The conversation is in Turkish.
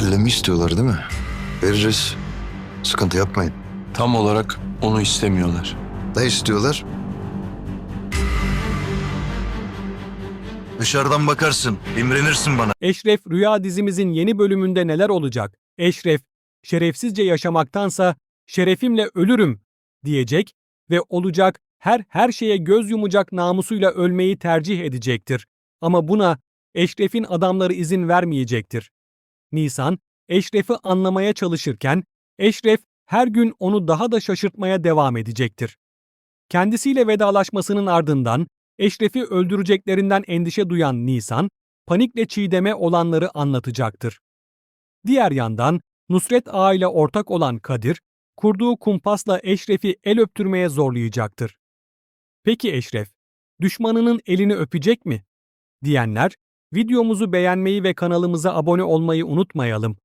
Kellemi istiyorlar değil mi? Veririz. Sıkıntı yapmayın. Tam olarak onu istemiyorlar. Ne istiyorlar? Dışarıdan bakarsın, imrenirsin bana. Eşref Rüya dizimizin yeni bölümünde neler olacak? Eşref, şerefsizce yaşamaktansa şerefimle ölürüm diyecek ve olacak her her şeye göz yumacak namusuyla ölmeyi tercih edecektir. Ama buna Eşref'in adamları izin vermeyecektir. Nisan, Eşref'i anlamaya çalışırken Eşref her gün onu daha da şaşırtmaya devam edecektir. Kendisiyle vedalaşmasının ardından Eşref'i öldüreceklerinden endişe duyan Nisan, panikle Çiğdem'e olanları anlatacaktır. Diğer yandan Nusret Ağa ile ortak olan Kadir, kurduğu kumpasla Eşref'i el öptürmeye zorlayacaktır. Peki Eşref, düşmanının elini öpecek mi? Diyenler, videomuzu beğenmeyi ve kanalımıza abone olmayı unutmayalım.